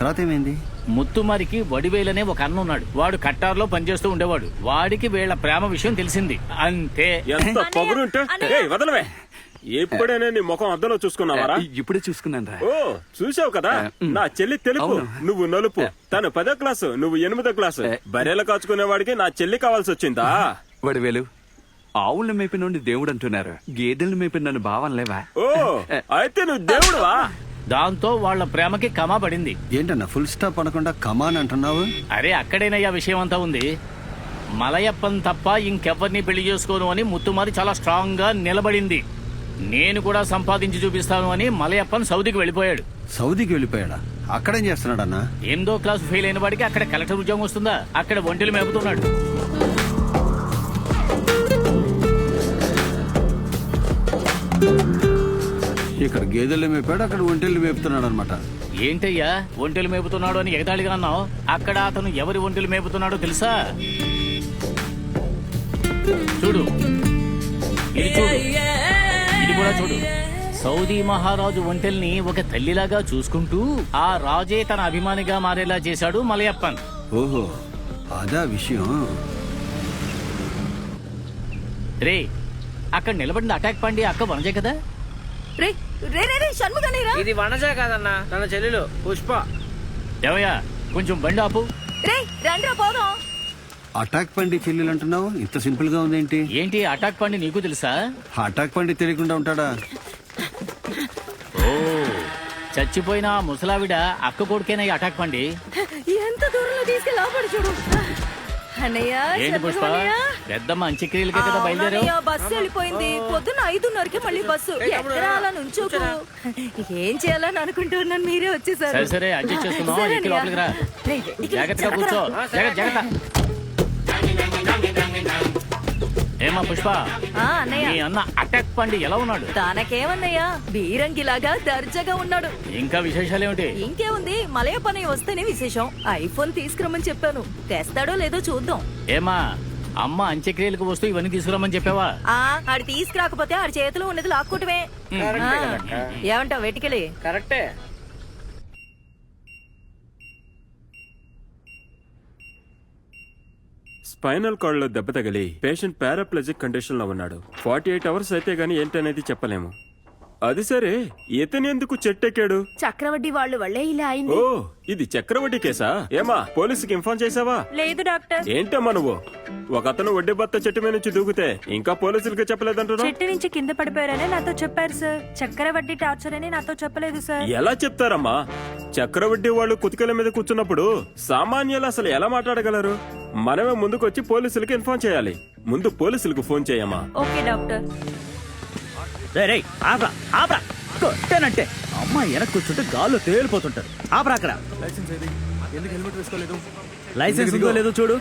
తర్వాత ఏమైంది ముత్తుమారికి వడివేలనే ఒక అన్న ఉన్నాడు. వాడు కట్టార్లో పనిచేస్తూ ఉండేవాడు. వాడికి వీళ్ళ ప్రేమ విషయం తెలిసింది. అంతే. ఎంత పొగరుంటే ఏయ్ వదలవే. ఎప్పుడైనా నీ ముఖం అద్దంలో చూసుకున్నావారా? ఇప్పుడే చూసుకున్నాను రా. ఓ చూసావు కదా? నా చెల్లి తెలుపు నువ్వు నలుపు. తను పదో క్లాసు నువ్వు ఎనిమిదో క్లాసు. బర్రెలు కాచుకునేవాడికి నా చెల్లి కావాల్సి వచ్చిందా వడివేలు ఆవుల్ని మేపి నుండి దేవుడు అంటున్నారు. గేదెల్ని మేపి నన్ను భావం లేవా ఓ అయితే నువ్వు దేవుడువా? దాంతో వాళ్ళ ప్రేమకి కమా పడింది. ఏంటన్నా ఫుల్ స్టాప్ అనకుండా కమాన్ అంటున్నావు? అరే అక్కడేనయ్యా విషయం అంతా ఉంది. మలయప్పన్ తప్ప ఇంకెవ్వరిని పెళ్ళి చేసుకోను అని ముత్తుమారి చాలా స్ట్రాంగ్గా నిలబడింది. నేను కూడా సంపాదించి చూపిస్తాను అని మలయప్పన్ సౌదీకి వెళ్ళిపోయాడు. సౌదీకి వెళ్ళిపోయాడా? అక్కడేం చేస్తున్నాడన్నా? ఎనిమిదో క్లాస్ ఫెయిల్ అయిన వాడికి అక్కడ కలెక్టర్ ఉద్యోగం వస్తుందా? అక్కడ ఒంటెలు మేపుతున్నాడు. ఇక్కడ గేదెల్ని మేపాడు అక్కడ ఒంటెల్ని మేపుతున్నాడు అనమాట ఏంటయ్యా? ఒంటెలు మేపుతున్నాడు అని ఎగతాళిగా అన్నావు? అక్కడ అతను ఎవరి ఒంటెలు మేపుతున్నాడో తెలుసా? చూడు. ఇది చూడు. ఇది కూడా చూడు. సౌదీ మహారాజు ఒంటెల్ని ఒక తల్లిలాగా చూసుకుంటూ ఆ రాజే తన అభిమానిగా మారేలా చేశాడు మలయప్పన్. ఓహో అదా విషయం. రే అక్కడ నిలబడిన అటాక్ పండి అక్క వనజే కదా? రే రే ఇది వనజ కాదన్నా తన చెల్లెలు పుష్ప. ఏమయ్యా కొంచెం బండి ఆపు. రే రండ్రా పోదాం. అటాక్ పండి చెల్లెలు అంటున్నావు? ఇంత సింపుల్గా ఉందేంటి? ఏంటి అటాక్ పండి నీకు తెలుసా? అటాక్ పండి తెలియకుండా ఉంటాడా? ఓ చచ్చిపోయిన ఆ ముసలావిడ అక్క కొడుకేనా ఈ అటాక్ పండి? ఎంత దూరంలో తీసుకెళ్ళి లోపడి చూడు. అన్నయ్య ఏంటి పుష్ప? షణ్ముగన్నయ్య. పెద్దమ్మ అంత్యక్రియలకే కదా బయలుదేరావు? బస్సు వెళ్ళిపోయింది. పొద్దున్న ఐదున్నరకి మళ్ళీ బస్సు. ఎక్కడ అలా నుంచోకు? ఏం చేయాలని అనుకుంటున్నాను మీరే వచ్చేసారు. సరే సరే అడ్జస్ట్ చేసుకుందాం. సరే ఎక్కి లోపలికి రా. అన్నయ్య. జాగ్రత్తగా జాగ్రత్త. కూర్చో. జాగ్రత్త జాగ్రత్త. ఏమా పుష్ప? ఆ, అన్నయ్య. మీ అన్న అటాక్ పండి ఎలా ఉన్నాడు? తనకేమన్నయ్యా బీరంగిలాగా దర్జాగా ఉన్నాడు. ఇంకా విశేషాలు ఏమిటి ఇంకేముంది? మలయ పని వస్తేనే విశేషం. ఐఫోన్ తీసుకురమ్మని చెప్పాను. తెస్తాడో లేదో చూద్దాం. ఏమా అమ్మ అంత్యక్రియలకు వస్తూ ఇవన్నీ తీసుకురామని చెప్పావా? ఆ ఆడు తీసుకురాకపోతే ఆడి చేతిలో ఉన్నది లాక్కోటమే. ఏమంటావు వెటికలి? కరెక్టే. స్పైనల్ కార్డ్లో దెబ్బ తగిలి పేషెంట్ పారాప్లజిక్ కండిషన్లో ఉన్నాడు. ఫార్టీ ఎయిట్ అవర్స్ అయితే గానీ ఏంటనేది చెప్పలేము. అది సరే. ఇతను ఎందుకు చెట్టెక్కాడు? చక్రవడ్డీ వాళ్ళు వల్లే ఇలా అయింది. ఓ ఇది చక్రవడ్డీ కేసా? ఏమా పోలీసుకి ఇన్ఫార్మ్ చేసావా లేదు డాక్టర్. ఏంటమ్మా నువ్వు? ఒక అతను వడ్డీ బత్త చెట్టు మీద నుంచి దూకితే ఇంకా పోలీసులకి చెప్పలేదంటున్నా చెట్టు నుంచి కింద పడిపోయారని నాతో చెప్పారు సార్. చక్రవడ్డీ టార్చర్ అని నాతో చెప్పలేదు సార్. ఎలా చెప్తారమ్మా? చక్రవడ్డీ వాళ్ళు కుతికల మీద కూర్చున్నప్పుడు సామాన్యులు అసలు ఎలా మాట్లాడగలరు? మనమే ముందుకొచ్చి పోలీసులకి ఇన్ఫార్మ్ చేయాలి. ముందు పోలీసులకు ఫోన్ చేయమ్మా. Okay doctor. రేయ్ ఆపరా ఆపరా. కొట్టానంటే అమ్మాయి వెనక్కి కూర్చుంటే గాల్లో తేలిపోతుంటారు. ఆపరా అక్కడ. లైసెన్స్ ఉందో లేదో చూడు.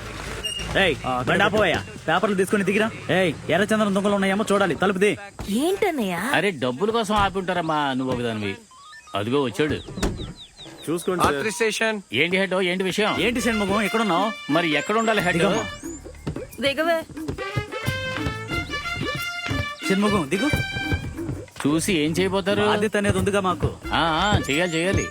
ఏయ్ బండి ఆపోయా పేపర్లు తీసుకొని దిగిరా. ఏయ్ ఎర్రచందనం దొంగలు ఉన్నాయేమో చూడాలి. తలుపుది ఏంటన్నయ్యా? అరే డబ్బుల కోసం ఆపి ఉంటారమ్మా నువ్వు ఒకదానివి. అదిగో వచ్చాడు. చూసుకోండి సార్. ఏంటి హెడ్ ఏంటి విషయం? ఏంటి షణ్ముఖం ఎక్కడున్నావు? మరి ఎక్కడ ఉండాలి హెడ్. దిగవే. షణ్ముఖం దిగు. చూసి ఏం చేయబోతారు? బాధ్యత అనేది ఉందిగా మాకు. ఆ, ఆ, చెయ్యాలి చెయ్యాలి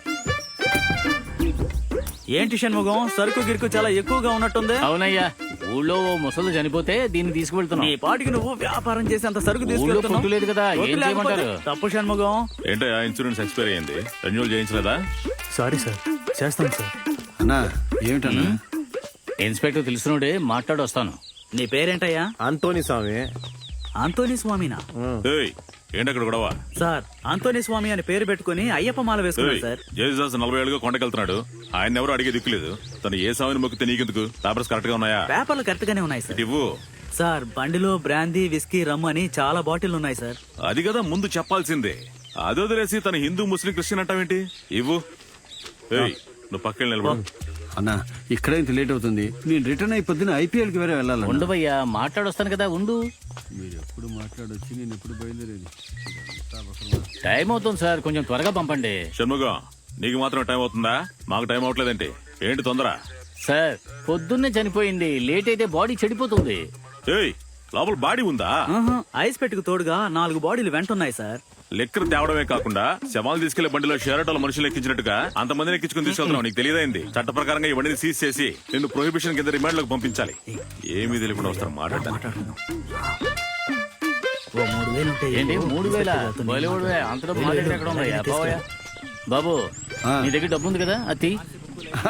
ఏంటి షణ్ముఖం సరుకు గిరుకు చాలా ఎక్కువగా ఉన్నట్టుంది. అవునయ్యా ఊళ్ళో ఓ ముసలు చనిపోతే దీన్ని తీసుకువెళ్తున్నాం. నీ పాటికి నువ్వు వ్యాపారం చేసి అంత సరుకు ఊళ్ళో తీసుకెళ్తున్నావు కొట్టు లేదు కదా ఏం కొట్టు లేకపోతే చేయమంటారు? తప్పు షణ్ముఖం ఏంటయ్యా ఇన్సూరెన్స్ ఎక్స్పైర్ అయ్యింది రెన్యూల్ చేయించలేదా? సారీ సార్ చేస్తాను సార్. అన్నా ఏమిటన్నా? ఇన్స్పెక్టర్ తెలుసునుడే మాట్లాడి వస్తాను నీ పేరేంటయ్యా? అంతోని స్వామి. ఆంతోనీ స్వామినా? ఏయ్ ఏంటి అక్కడ గొడవ? సార్ ఆంతోనీ స్వామి అని పేరు పెట్టుకుని అయ్యప్ప మాల వేసుకున్నాడు సార్. జేజాస్ నలభై ఏళ్ళుగా కొండకెళ్తున్నాడు. ఆయన ఎవరు అడిగే దిక్కులేదు తను ఏ సామిని మొక్కితే నీకెందుకు? పేపర్స్ కరెక్ట్గా ఉన్నాయా? పేపర్లు కరెక్ట్ గానే ఉన్నాయి సార్. ఇవ్వు. సార్ బండిలో బ్రాందీ విస్కీ రమ్ అని చాలా బాటిల్ ఉన్నాయి సార్. అది కదా ముందు చెప్పాల్సిందే. అది వదిలేసి తన హిందూ ముస్లిం క్రిస్టియన్ అంటావేంటి? ఇవ్వు. ఏయ్ నువ్వు పక్కన నిలబడు. అన్నా ఇక్కడే ఇంత లేట్ అవుతుంది. నేను రిటర్న్ అయి పొద్దున ఐపీఎల్కి వేరే వెళ్ళాలి ఉండవయ్యా మాట్లాడొస్తాను కదా ఉండు. మీరు ఎప్పుడు మాట్లాడొచ్చి నేను ఎప్పుడు బయలుదేరేది? టైం అవుతుంది సార్ కొంచెం త్వరగా పంపండి. షణ్ముగం నీకు మాత్రం టైం అవుతుందా? మాకు టైం అవట్లేదేంటి. ఏంటి తొందర? సార్ పొద్దున్నే చనిపోయింది. లేట్ అయితే బాడీ చెడిపోతుంది. ఏయ్ లోపల బాడీ ఉందా? ఐస్ పెట్టుకు తోడుగా నాలుగు బాడీలు వెంటున్నాయి సార్. లెక్కలు తేవడమే కాకుండా శవాలు తీసుకెళ్ళే బండిలో షేరటోల మనుషులు ఎక్కించినట్టుగా అంతమందిని ఎక్కించుకుని తీసుకెళ్తున్నావు నీకు తెలియదైంది? చట్ట ప్రకారంగా ఈ బండిని సీజ్ చేసి నిన్ను ప్రొహిబిషన్ కింద రిమాండ్లోకి పంపించాలి. ఏమీ తెలియకుండా వస్తారు మాట్లాడటానికి ఓ మూడు వేలు ఉంటాయి ఏంటి? మూడు వేల? బాలీవుడ్ అంత డబ్బు మా దగ్గర ఎక్కడ ఉందయ్యా బావయ్య బాబు. నీ దగ్గర డబ్బు ఉంది కదా అతి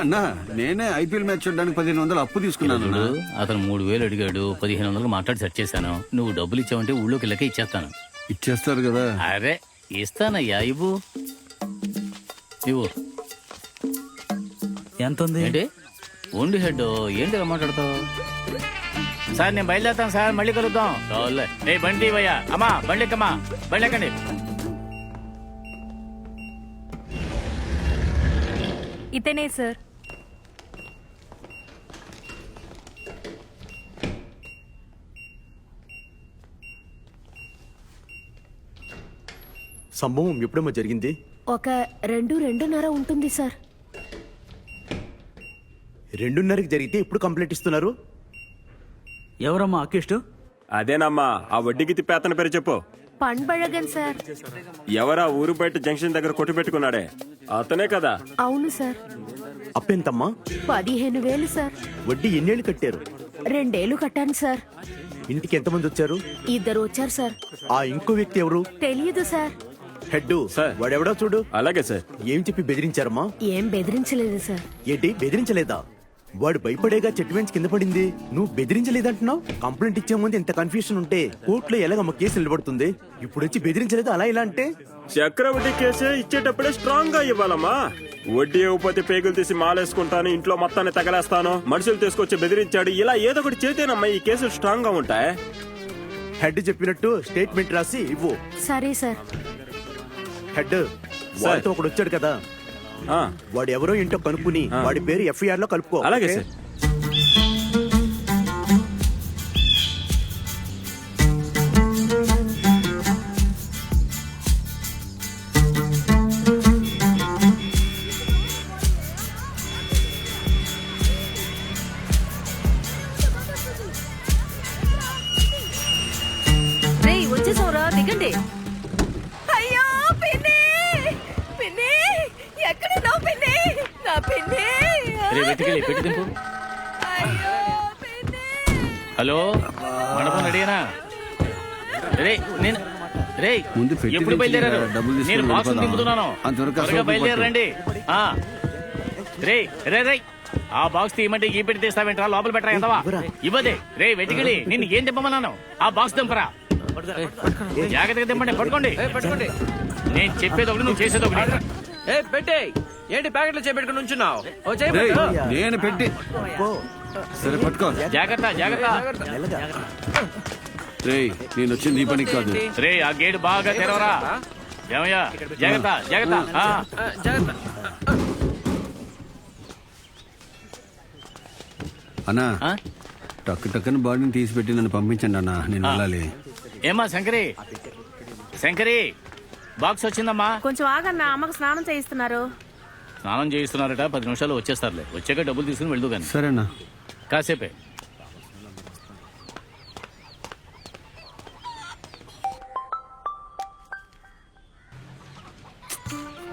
అన్నా నేనే ఐపీఎల్ మ్యాచ్ చూడడానికి పదిహేను వందలు అప్పు తీసుకున్నాను అన్నా. అతను మూడు వేలు అడిగాడు పదిహేను వందలు మాట్లాడి సెట్ చేశాను. నువ్వు డబ్బులు ఇచ్చావంటే ఊళ్ళోకి వెళ్ళక ఇచ్చేస్తాను. ఇచ్చేస్తారు కదా. అరే ఇస్తానయ్యా ఇవ్వు. ఇవ్వు. ఎంత ఉంది ఏంటి? ఓన్లీ హెడ్ ఏంటి మాట్లాడతావు? సార్ నేను బయలుదేరుతాను సార్ మళ్ళీ కలుద్దాం. ఏ బండి ఇవ్వయ్యా. అమ్మా బండి ఎక్కమ్మా? బండి ఎక్కండి. ఇతనే సార్. సంభవం ఎప్పుడమ్మా జరిగింది? ఒక రెండు రెండున్నర ఉంటుంది సార్. రెండున్నరకి జరిగితే ఎప్పుడు కంప్లైంట్ ఇస్తున్నారు? ఎవరమ్మా అక్కిష్టు? అదేనమ్మా ఆ వడ్డీకి తిప్పేతన పేరు చెప్పు. పండ్బழగన్ సార్. ఎవరా ఊరు బయట జంక్షన్ దగ్గర కొట్టు పెట్టుకున్నాడే? అతనే కదా. అవును సార్. అప్పెంతమ్మా? పదిహేను వేలు సార్. వడ్డీ ఎన్నేళ్ళు కట్టారు? రెండేళ్ళు కట్టాను సార్. ఇంటికి ఎంతమంది వచ్చారు? ఇద్దరు వచ్చారు సార్. ఆ ఇంకో వ్యక్తి ఎవరు? తెలియదు సార్. Head sir. వాడెవడో చూడు. అలాగే సార్. ఏం చెప్పి బెదిరించారమ్మా? ఏం బెదిరించలేదు సార్. ఏంటి బెదిరించలేదా? వాడు భయపడేగా చెట్టు వెంచి కింద పడింది. నువ్వు బెదిరించలేదంటున్నావు? కంప్లైంట్ ఇచ్చే ముందు ఇంత కన్ఫ్యూషన్ ఉంటే కోర్టులో ఎలాగమ్మ కేసు నిలబడుతుంది? ఇప్పుడు వచ్చి బెదిరించలేదు అలా ఇలా అంటే? చక్రవడ్డీ కేసే ఇచ్చేటప్పుడే స్ట్రాంగ్గా ఇవ్వాలమ్మా. వడ్డీ ఇవ్వకపోతే పేగులు తీసి మాలేసుకుంటాను ఇంట్లో మొత్తాన్ని తగలేస్తాను. మనుషులు తీసుకొచ్చి బెదిరించాడు ఇలా ఏదో ఒకటి చేతేనమ్మా ఈ కేసులు స్ట్రాంగ్గా ఉంటాయి. హెడ్ చెప్పినట్టు స్టేట్మెంట్ రాసి ఇవ్వు. సరే సార్. హెడ్ వాడితో ఒకడు వచ్చాడు కదా. ఆ, వాడు ఎవరో ఏంటో కనుక్కుని వాడి పేరు ఎఫ్ఐఆర్లో కలుపుకో. అలాగే? సార్. వెతికెళ్ళి పెట్టి దింపు. హలో? మండపం రెడీనా రే నేను రే ముందు పెట్టి ఎప్పుడు బయలుదేరారు? నేను బాక్స్. దింపుతున్నాను. అంతవరకు త్వరగా బయలుదేరండి ఆ. రే రే రే ఆ బాక్స్ తీయమంటే ఈ పెట్టి తీస్తావేంట్రా? లోపల పెట్టరా ఎంతవా? ఇవ్వదే. రే వెతికిడి. నిన్ను ఏం దింపమన్నాను? ఆ బాక్స్ దింపరా. జాగ్రత్తగా దింపండి పట్టుకోండి. పట్టుకోండి. నేను చెప్పేది ఒకటి నువ్వు చేసేది ఒకటి. ఏ పెట్టే ఏంటి ప్యాకెట్లు చేపెట్టుకుని ఉంచున్నావు ఓ రేయ్. నేను పెట్టి సరే పట్టుకో. జాగ్రత్త జాగ్రత్త. రేయ్ నేను వచ్చింది ఈ పనికి కాదు. రే ఆ గేట్ బాగా తెరవరా? ఏమయ్యా? జాగ్రత్త జాగ్రత్త. ఆ. ఆ, జాగ్రత్త. అన్నా ఆ? టక్కు టక్కున బాడీని తీసి పెట్టి నన్ను పంపించండి అన్నా. నేను వెళ్ళాలి. ఏమ్మా శంకరి? శంకరి బాక్స్ వచ్చిందమ్మా. కొంచెం ఆగన్నా అమ్మకు స్నానం చేయిస్తున్నారు. స్నానం చేయిస్తున్నారట పది నిమిషాలు వచ్చేస్తారులే. వచ్చాక డబ్బులు తీసుకుని వెళ్దు కానీ. సరేనా. కాసేపే.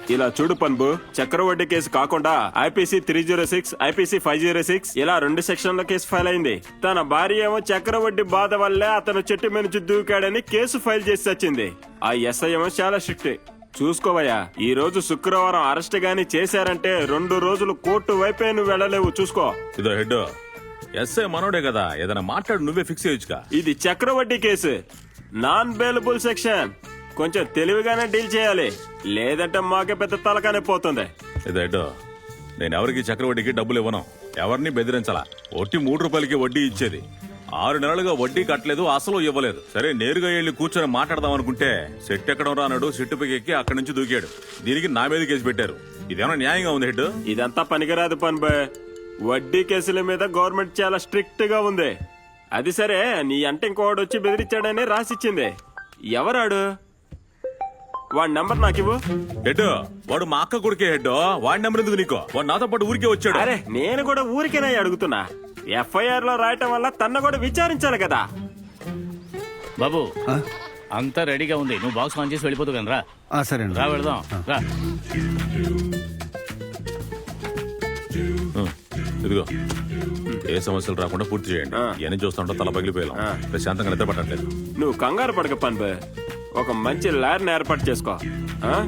ఇలా చూడు పన్బు చక్రవడ్డీ కేసు కాకుండా IPC three zero six IPC five zero six ఇలా రెండు సెక్షన్ల కేసు ఫైల్ అయింది. తన భార్య ఏమో చక్రవడ్డీ బాధ వల్లే అతను చెట్టు మీద నుంచి దూకాడని కేసు ఫైల్ చేసి వచ్చింది ఆ ఎస్ఐ ఏమో చాలా స్ట్రిక్ట్. చూసుకోవయ్యా ఈ రోజు శుక్రవారం అరెస్ట్ గాని చేశారంటే రెండు రోజులు కోర్టు వైపే నువ్వు వెళ్ళలేవు చూసుకో. ఇదో హెడ్ ఎస్ఐ మనోడే కదా ఏదైనా మాట్లాడు నువ్వే ఫిక్స్ చేయొచ్చుగా. ఇది చక్రవడ్డీ కేసు. నాన్ బెయిలబుల్ సెక్షన్ కొంచెం తెలివిగానే డీల్ చేయాలి. లేదంటే మాకే పెద్ద తలకానే పోతుంది. ఇదో హెడ్ నేను ఎవరికి చక్రవడ్డీకి డబ్బులు ఇవ్వను. ఎవరిని బెదిరించాలా. ఒట్టి మూడు రూపాయలకి వడ్డీ ఇచ్చేది. ఆరు నెలలుగా వడ్డీ కట్టలేదు అసలు ఇవ్వలేదు. సరే నేరుగా వెళ్ళి కూర్చొని మాట్లాడదాం అనుకుంటే సెట్ ఎక్కడం రానాడు సెట్టు పైకి ఎక్కి అక్కడి నుంచి దూకాడు. దీనికి నా మీద కేసు పెట్టారు. ఇదేమన్నా న్యాయంగా ఉంది హెడ్? ఇదంతా పనికిరాదు పని బాయ్ వడ్డీ కేసుల మీద గవర్నమెంట్ చాలా స్ట్రిక్ట్గా ఉంది. అది సరే నీ అంటే ఇంకోడు వచ్చి బెదిరించాడని రాసిచ్చింది. ఎవరాడు? వాడి నంబర్ నాకు ఇవ్వు. హెడ్ వాడు మా అక్క కొడుకే హెడ్. వాడి నెంబర్ ఎందుకు నీకో? వాడు నాతో పాటు ఊరికే వచ్చాడు. అరే నేను కూడా ఊరికేనా అడుగుతున్నా. ఎఫ్ఐఆర్లో రాయటం వల్ల తన కూడా విచారించాలి కదా. బాబు? అంతా రెడీగా ఉంది. నువ్వు బాక్స్ ఆన్ చేసి వెళ్ళిపోతు కానీ రా ఆ, సరే. రా వెళదాం. రా. ఇదిగో. ఏ సమస్యలు రాకుండా పూర్తి చేయండి. ఎన్ని చూస్తుంటో తల పగిలిపోయాం ప్రశాంతంగా నిద్ర పట్టట్లేదు. నువ్వు కంగారు పడక పన్బు. ఒక మంచి లాయర్ని ఏర్పాటు చేసుకో. ఆ?